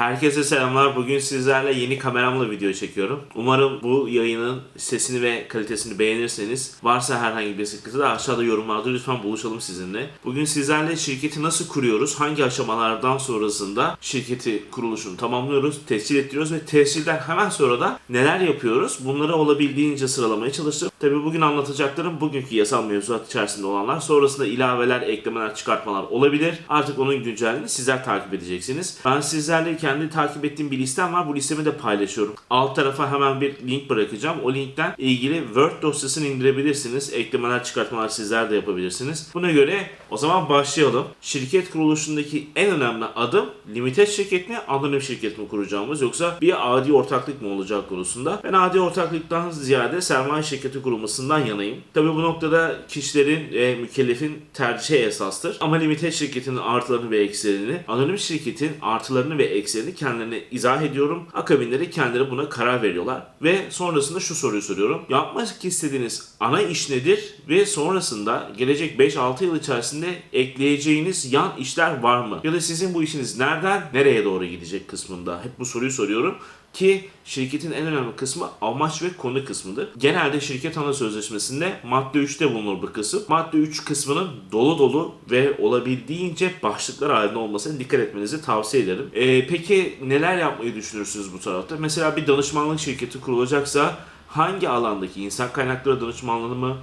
Herkese selamlar. Bugün sizlerle yeni kameramla video çekiyorum. Umarım bu yayının sesini ve kalitesini beğenirseniz varsa herhangi bir sıkıntı da aşağıda yorumlarda lütfen buluşalım sizinle. Bugün sizlerle şirketi nasıl kuruyoruz, hangi aşamalardan sonrasında şirketi kuruluşunu tamamlıyoruz, tescil ettiriyoruz ve tescilden hemen sonra da neler yapıyoruz bunları olabildiğince sıralamaya çalıştım. Tabi bugün anlatacaklarım bugünkü yasal mevzuat içerisinde olanlar. Sonrasında ilaveler, eklemeler, çıkartmalar olabilir. Artık onun güncelliğini sizler takip edeceksiniz. Ben sizlerle kendi takip ettiğim bir listem var. Bu listemi de paylaşıyorum. Alt tarafa hemen bir link bırakacağım. O linkten ilgili Word dosyasını indirebilirsiniz. Eklemeler, çıkartmalar sizler de yapabilirsiniz. Buna göre o zaman başlayalım. Şirket kuruluşundaki en önemli adım limited şirket mi, anonim şirket mi kuracağımız yoksa bir adi ortaklık mı olacak konusunda. Ben adi ortaklıktan ziyade sermaye şirketi kurulmasından yanayım. Tabii bu noktada kişilerin ve mükellefin tercihi esastır. Ama limited şirketin artılarını ve eksilerini, anonim şirketin artılarını ve eksilerini kendilerine izah ediyorum. Akabinde de kendileri buna karar veriyorlar. Ve sonrasında şu soruyu soruyorum. Yapmak istediğiniz ana iş nedir? Ve sonrasında gelecek 5-6 yıl içerisinde ekleyeceğiniz yan işler var mı? Ya da sizin bu işiniz nereden nereye doğru gidecek kısmında? Hep bu soruyu soruyorum. Ki şirketin en önemli kısmı amaç ve konu kısmıdır. Genelde şirket ana sözleşmesinde madde 3'te bulunur bu kısım. Madde 3 kısmının dolu dolu ve olabildiğince başlıklar halinde olmasına dikkat etmenizi tavsiye ederim. Ee, peki neler yapmayı düşünürsünüz bu tarafta? Mesela bir danışmanlık şirketi kurulacaksa hangi alandaki insan kaynakları danışmanlığı mı?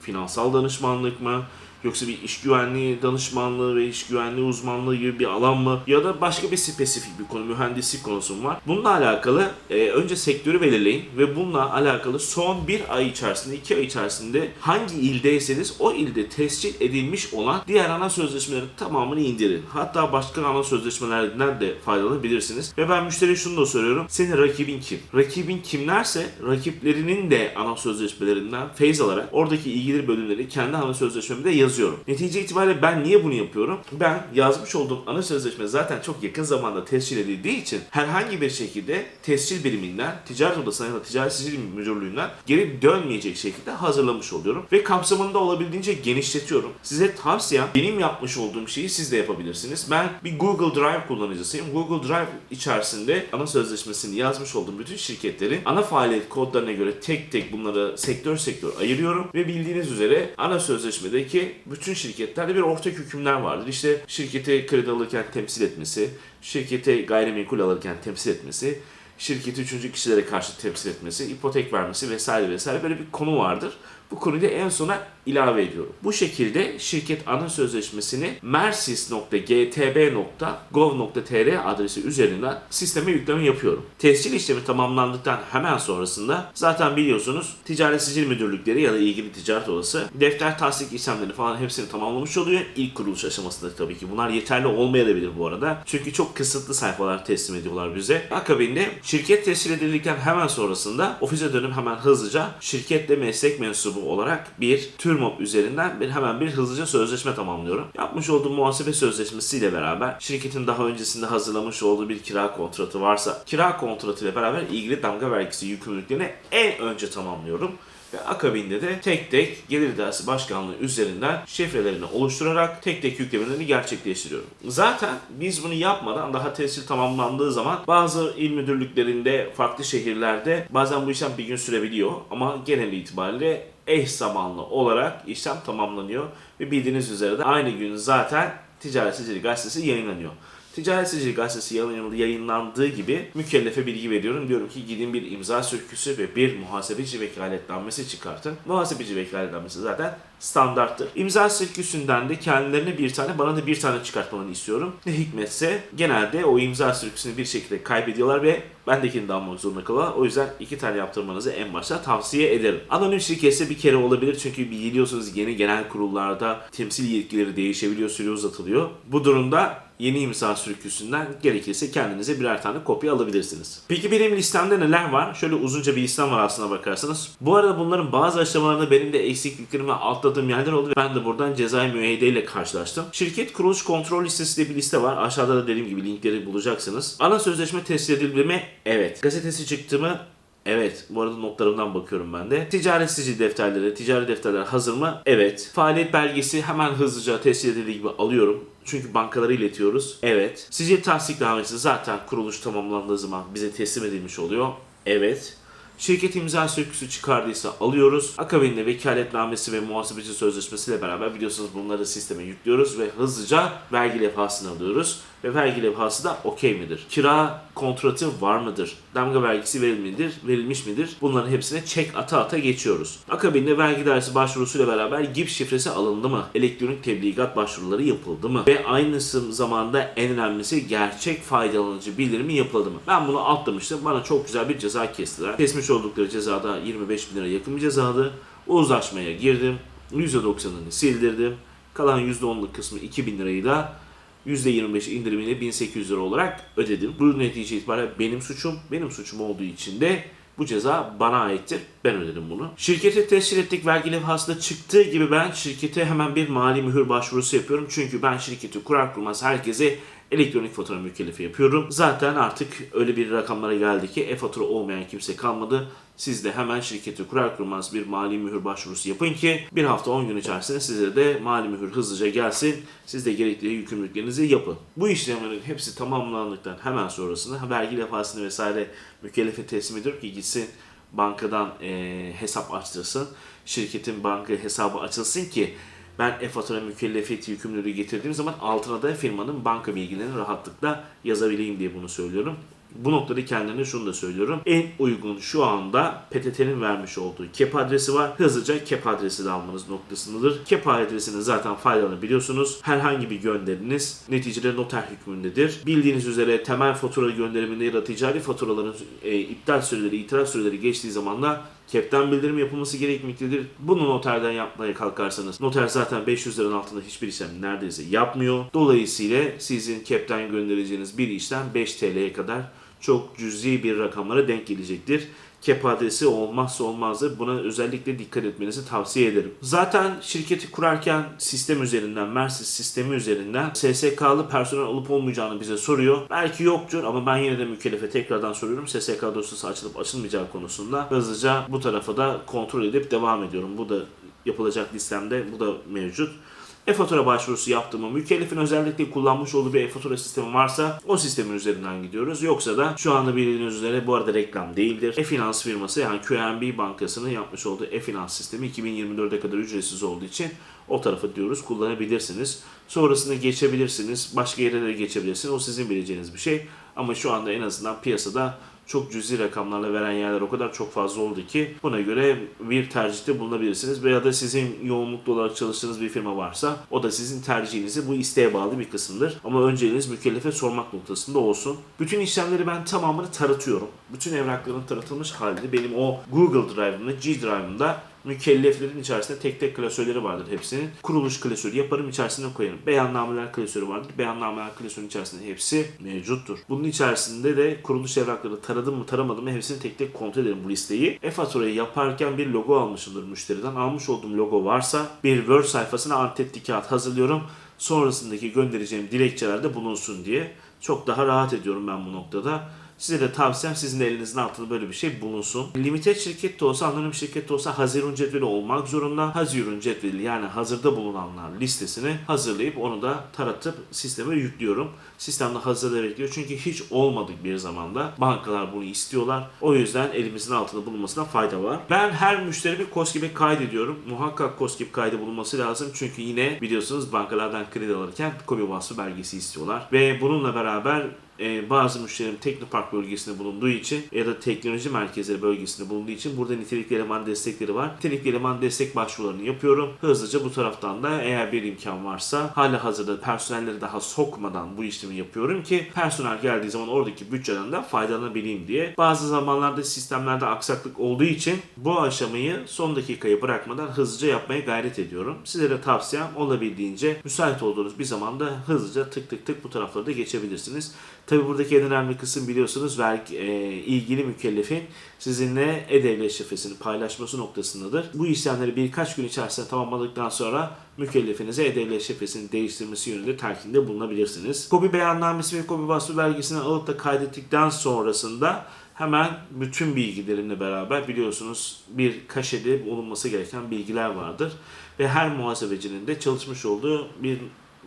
Finansal danışmanlık mı? Yoksa bir iş güvenliği danışmanlığı ve iş güvenliği uzmanlığı gibi bir alan mı? Ya da başka bir spesifik bir konu, mühendislik konusu mu var? Bununla alakalı e, önce sektörü belirleyin ve bununla alakalı son bir ay içerisinde, iki ay içerisinde hangi ildeyseniz o ilde tescil edilmiş olan diğer ana sözleşmelerin tamamını indirin. Hatta başka ana sözleşmelerden de faydalanabilirsiniz. Ve ben müşteriye şunu da soruyorum. Senin rakibin kim? Rakibin kimlerse rakiplerinin de ana sözleşmelerinden feyz alarak oradaki ilgili bölümleri kendi ana sözleşmemde yazıyorum. Netice itibariyle ben niye bunu yapıyorum? Ben yazmış olduğum ana sözleşme zaten çok yakın zamanda tescil edildiği için herhangi bir şekilde tescil biriminden, ticaret odasından ya da ticaret sicil müdürlüğünden geri dönmeyecek şekilde hazırlamış oluyorum. Ve kapsamını da olabildiğince genişletiyorum. Size tavsiyem benim yapmış olduğum şeyi siz de yapabilirsiniz. Ben bir Google Drive kullanıcısıyım. Google Drive içerisinde ana sözleşmesini yazmış olduğum bütün şirketlerin ana faaliyet kodlarına göre tek tek bunları sektör sektör ayırıyorum ve bildiğiniz üzere ana sözleşmedeki bütün şirketlerde bir ortak hükümler vardır. İşte şirkete kredi alırken temsil etmesi, şirkete gayrimenkul alırken temsil etmesi, şirketi üçüncü kişilere karşı temsil etmesi, ipotek vermesi vesaire vesaire böyle bir konu vardır. Bu konuyu da en sona ilave ediyorum. Bu şekilde şirket ana sözleşmesini mersis.gtb.gov.tr adresi üzerinden sisteme yükleme yapıyorum. Tescil işlemi tamamlandıktan hemen sonrasında zaten biliyorsunuz ticaret sicil müdürlükleri ya da ilgili ticaret odası defter tasdik işlemlerini falan hepsini tamamlamış oluyor. İlk kuruluş aşamasında tabii ki. Bunlar yeterli olmayabilir bu arada. Çünkü çok kısıtlı sayfalar teslim ediyorlar bize. Akabinde şirket tescil edildikten hemen sonrasında ofise dönüp hemen hızlıca şirketle meslek mensubu olarak bir TÜRMOP üzerinden bir hemen bir hızlıca sözleşme tamamlıyorum. Yapmış olduğum muhasebe sözleşmesiyle beraber şirketin daha öncesinde hazırlamış olduğu bir kira kontratı varsa kira kontratı ile beraber ilgili damga vergisi yükümlülüklerini en önce tamamlıyorum ve akabinde de tek tek gelir idaresi başkanlığı üzerinden şifrelerini oluşturarak tek tek yüklemelerini gerçekleştiriyorum. Zaten biz bunu yapmadan daha tescil tamamlandığı zaman bazı il müdürlüklerinde farklı şehirlerde bazen bu işlem bir gün sürebiliyor ama genel itibariyle eş zamanlı olarak işlem tamamlanıyor ve bildiğiniz üzere de aynı gün zaten Ticaret Sicili Gazetesi yayınlanıyor. Ticaret Sicili Gazetesi yayınlandığı gibi mükellefe bilgi veriyorum. Diyorum ki gidin bir imza sürküsü ve bir muhasebeci vekaletnamesi çıkartın. Muhasebeci vekaletnamesi zaten standarttır. İmza sürküsünden de kendilerine bir tane, bana da bir tane çıkartmalarını istiyorum. Ne hikmetse genelde o imza sürküsünü bir şekilde kaybediyorlar ve bendekini de almak zorunda kalıyorlar. O yüzden iki tane yaptırmanızı en başta tavsiye ederim. Anonim şirketse bir kere olabilir çünkü biliyorsunuz yeni genel kurullarda temsil yetkileri değişebiliyor, süre uzatılıyor. Bu durumda yeni imza sürküsünden gerekirse kendinize birer tane kopya alabilirsiniz. Peki benim listemde neler var? Şöyle uzunca bir listem var aslına bakarsanız. Bu arada bunların bazı aşamalarında benim de eksikliklerimi atladığım yerler oldu. Ben de buradan cezai müeyyide ile karşılaştım. Şirket kuruluş kontrol listesi diye bir liste var. Aşağıda da dediğim gibi linkleri bulacaksınız. Ana sözleşme tescil edildi mi? Evet. Gazetesi çıktı mı? Evet. Bu arada notlarımdan bakıyorum ben de. Ticaret sicil defterleri, ticari defterler hazır mı? Evet. Faaliyet belgesi hemen hızlıca tescil edildiği gibi alıyorum. Çünkü bankalara iletiyoruz. Evet. Sicil tasdiknamesi zaten kuruluş tamamlandığı zaman bize teslim edilmiş oluyor. Evet. Şirket imza söküsü çıkardıysa alıyoruz. Akabinde vekaletnamesi ve muhasebeci sözleşmesiyle beraber biliyorsunuz bunları sisteme yüklüyoruz ve hızlıca vergi levhasını alıyoruz. Ve vergi levhası da okey midir? Kira kontratı var mıdır? Damga vergisi verilmidir, verilmiş midir? Bunların hepsine çek ata ata geçiyoruz. Akabinde vergi dairesi başvurusuyla beraber GIP şifresi alındı mı? Elektronik tebligat başvuruları yapıldı mı? Ve aynı zamanda en önemlisi gerçek faydalanıcı bildirimi yapıldı mı? Ben bunu atlamıştım. Bana çok güzel bir ceza kestiler. Kesmiş oldukları cezada 25 bin lira yakın bir cezadı. Uzlaşmaya girdim. %90'ını sildirdim. Kalan %10'luk kısmı 2000 lirayı da %25 indirimini 1800 lira olarak ödedim. Bu netice itibariyle benim suçum. Benim suçum olduğu için de bu ceza bana aittir. Ben ödedim bunu. Şirkete tescil ettik vergi levhasında çıktığı gibi ben şirkete hemen bir mali mühür başvurusu yapıyorum. Çünkü ben şirketi kurar kurmaz herkese elektronik fatura mükellefi yapıyorum. Zaten artık öyle bir rakamlara geldi ki e-fatura olmayan kimse kalmadı. Siz de hemen şirketi kurar kurmaz bir mali mühür başvurusu yapın ki bir hafta 10 gün içerisinde size de mali mühür hızlıca gelsin. Siz de gerekli yükümlülüklerinizi yapın. Bu işlemlerin hepsi tamamlandıktan hemen sonrasında vergi levhasını vesaire mükellefe teslim ediyorum ki gitsin bankadan e, hesap açtırsın. Şirketin banka hesabı açılsın ki ben e-fatura mükellefiyeti yükümlülüğü getirdiğim zaman altına da firmanın banka bilgilerini rahatlıkla yazabileyim diye bunu söylüyorum. Bu noktada kendilerine şunu da söylüyorum. En uygun şu anda PTT'nin vermiş olduğu KEP adresi var. Hızlıca KEP adresi de almanız noktasındadır. KEP adresinin zaten faydalanabiliyorsunuz. Herhangi bir gönderiniz neticede noter hükmündedir. Bildiğiniz üzere temel fatura gönderiminde ya da ticari faturaların e, iptal süreleri, itiraz süreleri geçtiği zaman da KEP'ten bildirim yapılması gerekmektedir. Bunu noterden yapmaya kalkarsanız noter zaten 500 liranın altında hiçbir işlem neredeyse yapmıyor. Dolayısıyla sizin KEP'ten göndereceğiniz bir işlem 5 TL'ye kadar çok cüzi bir rakamlara denk gelecektir. KEP adresi olmazsa olmazdır. Buna özellikle dikkat etmenizi tavsiye ederim. Zaten şirketi kurarken sistem üzerinden, Mersis sistemi üzerinden SSK'lı personel olup olmayacağını bize soruyor. Belki yoktur ama ben yine de mükellefe tekrardan soruyorum. SSK dosyası açılıp açılmayacağı konusunda hızlıca bu tarafa da kontrol edip devam ediyorum. Bu da yapılacak listemde bu da mevcut e-fatura başvurusu yaptığımı mükellefin özellikle kullanmış olduğu bir e-fatura sistemi varsa o sistemin üzerinden gidiyoruz. Yoksa da şu anda bildiğiniz üzere bu arada reklam değildir. E-finans firması yani QNB bankasının yapmış olduğu e-finans sistemi 2024'e kadar ücretsiz olduğu için o tarafa diyoruz kullanabilirsiniz. Sonrasında geçebilirsiniz. Başka yere de geçebilirsiniz. O sizin bileceğiniz bir şey. Ama şu anda en azından piyasada çok cüzi rakamlarla veren yerler o kadar çok fazla oldu ki buna göre bir tercihte bulunabilirsiniz. Veya da sizin yoğunluklu olarak çalıştığınız bir firma varsa o da sizin tercihinizi bu isteğe bağlı bir kısımdır. Ama önceliğiniz mükellefe sormak noktasında olsun. Bütün işlemleri ben tamamını taratıyorum. Bütün evrakların taratılmış halini benim o Google Drive'ımda, G Drive'ımda mükelleflerin içerisinde tek tek klasörleri vardır hepsinin. Kuruluş klasörü yaparım içerisine koyarım. Beyannameler klasörü vardır. Beyannameler klasörünün içerisinde hepsi mevcuttur. Bunun içerisinde de kuruluş evrakları taradım mı taramadım mı hepsini tek tek kontrol ederim bu listeyi. E-faturayı yaparken bir logo almışımdır müşteriden. Almış olduğum logo varsa bir Word sayfasına antetli kağıt hazırlıyorum. Sonrasındaki göndereceğim dilekçelerde bulunsun diye. Çok daha rahat ediyorum ben bu noktada. Size de tavsiyem sizin de elinizin altında böyle bir şey bulunsun. Limited şirket de olsa, anonim şirket de olsa Hazirun cetveli olmak zorunda. Hazirun cetveli yani hazırda bulunanlar listesini hazırlayıp onu da taratıp sisteme yüklüyorum. Sistemde hazırda bekliyor. Çünkü hiç olmadık bir zamanda bankalar bunu istiyorlar. O yüzden elimizin altında bulunmasına fayda var. Ben her müşterimi KOSGİB'e kaydediyorum. Muhakkak KOSGİB kaydı bulunması lazım. Çünkü yine biliyorsunuz bankalardan kredi alırken KOBİ vasfı belgesi istiyorlar. Ve bununla beraber e, bazı müşterim Teknopark bölgesinde bulunduğu için ya da teknoloji merkezleri bölgesinde bulunduğu için burada nitelikli eleman destekleri var. Nitelikli eleman destek başvurularını yapıyorum. Hızlıca bu taraftan da eğer bir imkan varsa hala hazırda personelleri daha sokmadan bu işlemi yapıyorum ki personel geldiği zaman oradaki bütçeden de faydalanabileyim diye. Bazı zamanlarda sistemlerde aksaklık olduğu için bu aşamayı son dakikayı bırakmadan hızlıca yapmaya gayret ediyorum. Size de tavsiyem olabildiğince müsait olduğunuz bir zamanda hızlıca tık tık tık bu tarafları da geçebilirsiniz. Tabi buradaki en önemli kısım biliyorsunuz vergi, e, ilgili mükellefin sizinle e-devlet şifresini paylaşması noktasındadır. Bu işlemleri birkaç gün içerisinde tamamladıktan sonra mükellefinize e-devlet şifresini değiştirmesi yönünde telkinde bulunabilirsiniz. KOBİ beyannamesi ve KOBİ vasfı belgesini alıp da kaydettikten sonrasında hemen bütün bilgilerinle beraber biliyorsunuz bir kaşede bulunması gereken bilgiler vardır. Ve her muhasebecinin de çalışmış olduğu bir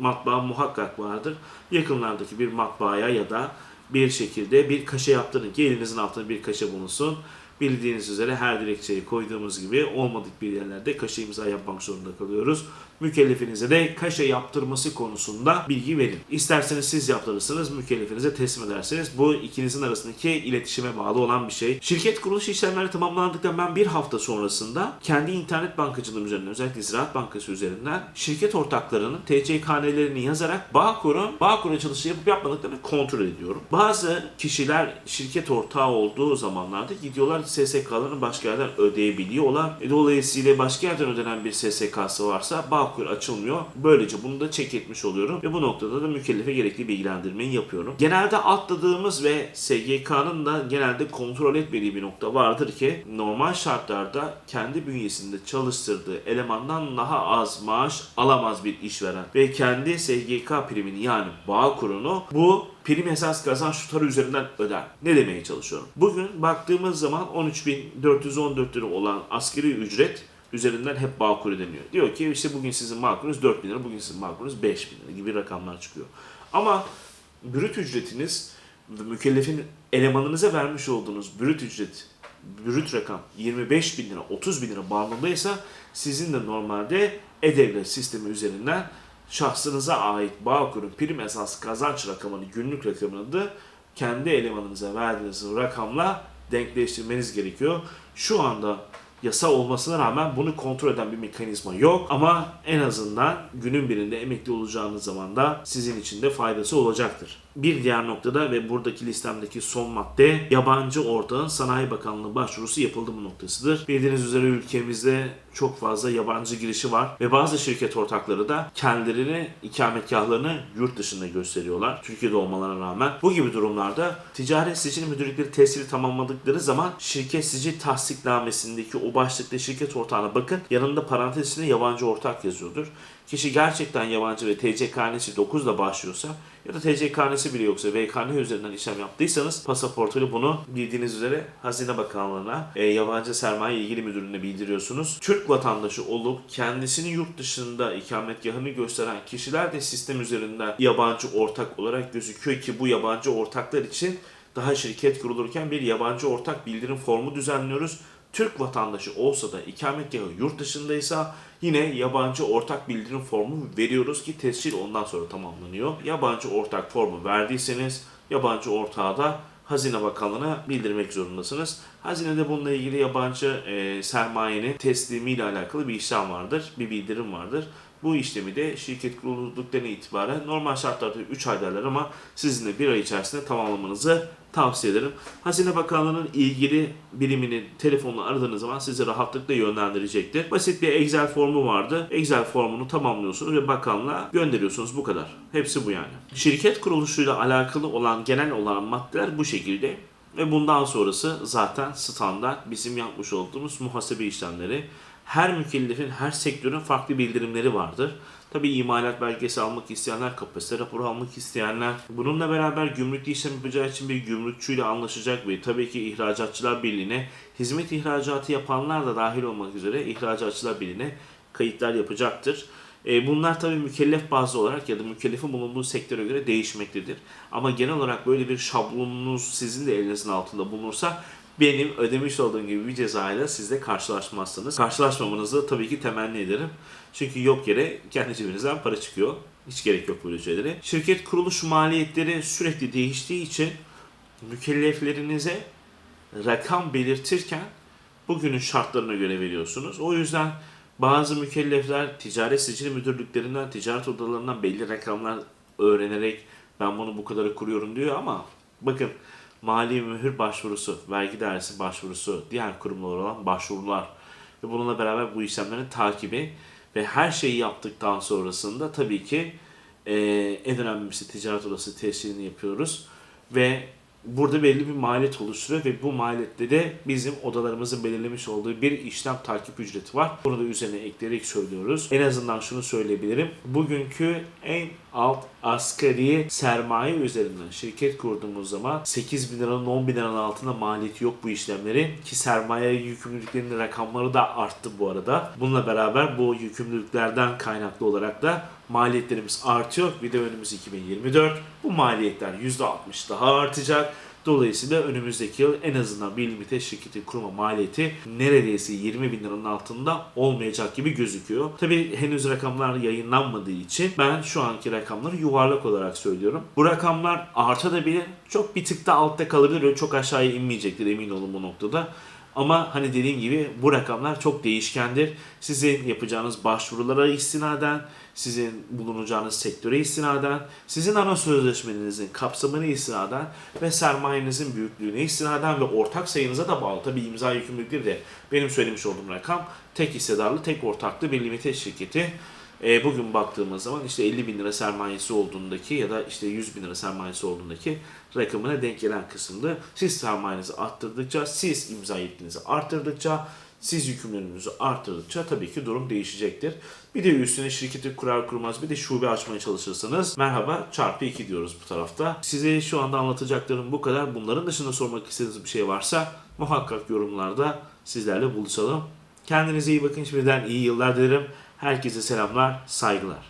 matbaa muhakkak vardır. Yakınlardaki bir matbaaya ya da bir şekilde bir kaşe yaptırın ki elinizin altında bir kaşe bulunsun. Bildiğiniz üzere her dilekçeyi koyduğumuz gibi olmadık bir yerlerde kaşe imza yapmak zorunda kalıyoruz. Mükellefinize de kaşe yaptırması konusunda bilgi verin. İsterseniz siz yaptırırsınız, mükellefinize teslim ederseniz bu ikinizin arasındaki iletişime bağlı olan bir şey. Şirket kuruluş işlemleri tamamlandıktan ben bir hafta sonrasında kendi internet bankacılığım üzerinden özellikle Ziraat Bankası üzerinden şirket ortaklarının TCK'nelerini yazarak Bağkur'un Bağkur açılışı yapıp yapmadıklarını kontrol ediyorum. Bazı kişiler şirket ortağı olduğu zamanlarda gidiyorlar SSK'larını başka yerden ödeyebiliyorlar. E, Dolayısıyla başka yerden ödenen bir SSK'sı varsa Bağkur açılmıyor. Böylece bunu da çek etmiş oluyorum ve bu noktada da mükellefe gerekli bilgilendirmeyi yapıyorum. Genelde atladığımız ve SGK'nın da genelde kontrol etmediği bir nokta vardır ki normal şartlarda kendi bünyesinde çalıştırdığı elemandan daha az maaş alamaz bir işveren ve kendi SGK primini yani Bağkur'unu bu prim esas kazanç tutarı üzerinden öder. Ne demeye çalışıyorum? Bugün baktığımız zaman 13.414 lira olan asgari ücret üzerinden hep Bağkur ödeniyor. Diyor ki işte bugün sizin Bağkur'unuz 4 bin lira, bugün sizin Bağkur'unuz 5 bin lira gibi rakamlar çıkıyor. Ama brüt ücretiniz mükellefin elemanınıza vermiş olduğunuz brüt ücret, brüt rakam 25 bin lira, 30 bin lira bandındaysa sizin de normalde e-devlet sistemi üzerinden şahsınıza ait Bağkur'un prim esas kazanç rakamını, günlük rakamını da kendi elemanınıza verdiğiniz rakamla denkleştirmeniz gerekiyor. Şu anda yasa olmasına rağmen bunu kontrol eden bir mekanizma yok ama en azından günün birinde emekli olacağınız zaman da sizin için de faydası olacaktır. Bir diğer noktada ve buradaki listemdeki son madde yabancı ortağın Sanayi Bakanlığı başvurusu yapıldı bu noktasıdır. Bildiğiniz üzere ülkemizde çok fazla yabancı girişi var ve bazı şirket ortakları da kendilerini ikametgahlarını yurt dışında gösteriyorlar. Türkiye'de olmalarına rağmen. Bu gibi durumlarda ticaret sicil müdürlükleri tesiri tamamladıkları zaman şirket sicil tasdiknamesindeki o başlıkta şirket ortağına bakın. Yanında parantez içinde yabancı ortak yazıyordur. Kişi gerçekten yabancı ve TC karnesi 9 ile başlıyorsa ya da TC karnesi bile yoksa VKN üzerinden işlem yaptıysanız pasaportuyla bunu bildiğiniz üzere Hazine Bakanlığı'na e, yabancı sermaye ilgili müdürlüğüne bildiriyorsunuz. Türk vatandaşı olup kendisini yurt dışında ikametgahını gösteren kişiler de sistem üzerinden yabancı ortak olarak gözüküyor ki bu yabancı ortaklar için daha şirket kurulurken bir yabancı ortak bildirim formu düzenliyoruz. Türk vatandaşı olsa da ikametgahı yurt dışındaysa yine yabancı ortak bildirim formu veriyoruz ki tescil ondan sonra tamamlanıyor. Yabancı ortak formu verdiyseniz yabancı ortağı da Hazine Bakanlığı'na bildirmek zorundasınız. Hazinede bununla ilgili yabancı e, sermayenin teslimiyle alakalı bir işlem vardır, bir bildirim vardır. Bu işlemi de şirket kurulduklarına itibaren normal şartlarda 3 ay derler ama sizin de bir ay içerisinde tamamlamanızı tavsiye ederim. Hazine Bakanlığı'nın ilgili birimini telefonla aradığınız zaman sizi rahatlıkla yönlendirecektir. Basit bir Excel formu vardı. Excel formunu tamamlıyorsunuz ve bakanlığa gönderiyorsunuz. Bu kadar. Hepsi bu yani. Şirket kuruluşuyla alakalı olan genel olan maddeler bu şekilde. Ve bundan sonrası zaten standart bizim yapmış olduğumuz muhasebe işlemleri. Her mükellefin, her sektörün farklı bildirimleri vardır. Tabii imalat belgesi almak isteyenler, kapasite raporu almak isteyenler. Bununla beraber gümrükte işlem yapacağı için bir gümrükçüyle anlaşacak ve tabii ki İhracatçılar Birliği'ne hizmet ihracatı yapanlar da dahil olmak üzere İhracatçılar Birliği'ne kayıtlar yapacaktır. E, Bunlar tabii mükellef bazı olarak ya da mükellefin bulunduğu sektöre göre değişmektedir. Ama genel olarak böyle bir şablonunuz sizin de elinizin altında bulunursa benim ödemiş olduğum gibi bir cezayla siz de karşılaşmazsınız. Karşılaşmamanızı tabii ki temenni ederim. Çünkü yok yere kendi cebinizden para çıkıyor. Hiç gerek yok böyle şeylere. Şirket kuruluş maliyetleri sürekli değiştiği için mükelleflerinize rakam belirtirken bugünün şartlarına göre veriyorsunuz. O yüzden bazı mükellefler ticaret sicil müdürlüklerinden, ticaret odalarından belli rakamlar öğrenerek ben bunu bu kadar kuruyorum diyor ama bakın mali mühür başvurusu, vergi dairesi başvurusu, diğer kurumlar olan başvurular. Ve bununla beraber bu işlemlerin takibi ve her şeyi yaptıktan sonrasında tabii ki eee, en önemlisi ticaret odası tescilini yapıyoruz. Ve burada belli bir maliyet oluşturuyor ve bu maliyette de bizim odalarımızın belirlemiş olduğu bir işlem takip ücreti var. Bunu da üzerine ekleyerek söylüyoruz. En azından şunu söyleyebilirim. Bugünkü en alt asgari sermaye üzerinden şirket kurduğumuz zaman 8 bin liranın 10 bin liranın altında maliyeti yok bu işlemleri ki sermaye yükümlülüklerinin rakamları da arttı bu arada. Bununla beraber bu yükümlülüklerden kaynaklı olarak da maliyetlerimiz artıyor. Bir de önümüz 2024. Bu maliyetler %60 daha artacak. Dolayısıyla önümüzdeki yıl en azından bir limite şirketi kurma maliyeti neredeyse 20 bin liranın altında olmayacak gibi gözüküyor. Tabi henüz rakamlar yayınlanmadığı için ben şu anki rakamları yuvarlak olarak söylüyorum. Bu rakamlar artabilir, çok bir tık da altta kalabilir, öyle çok aşağıya inmeyecektir emin olun bu noktada. Ama hani dediğim gibi bu rakamlar çok değişkendir. Sizin yapacağınız başvurulara istinaden, sizin bulunacağınız sektöre istinaden, sizin ana sözleşmenizin kapsamına istinaden ve sermayenizin büyüklüğüne istinaden ve ortak sayınıza da bağlı. Tabii imza yükümlülükleri de benim söylemiş olduğum rakam tek hissedarlı, tek ortaklı bir limited şirketi. E, bugün baktığımız zaman işte 50 bin lira sermayesi olduğundaki ya da işte 100 bin lira sermayesi olduğundaki rakamına denk gelen kısımda siz sermayenizi arttırdıkça, siz imza yetkinizi arttırdıkça, siz yükümlülüğünüzü arttırdıkça tabii ki durum değişecektir. Bir de üstüne şirketi kurar kurmaz bir de şube açmaya çalışırsanız merhaba çarpı 2 diyoruz bu tarafta. Size şu anda anlatacaklarım bu kadar. Bunların dışında sormak istediğiniz bir şey varsa muhakkak yorumlarda sizlerle buluşalım. Kendinize iyi bakın. Şimdiden iyi yıllar dilerim. Herkese selamlar, saygılar.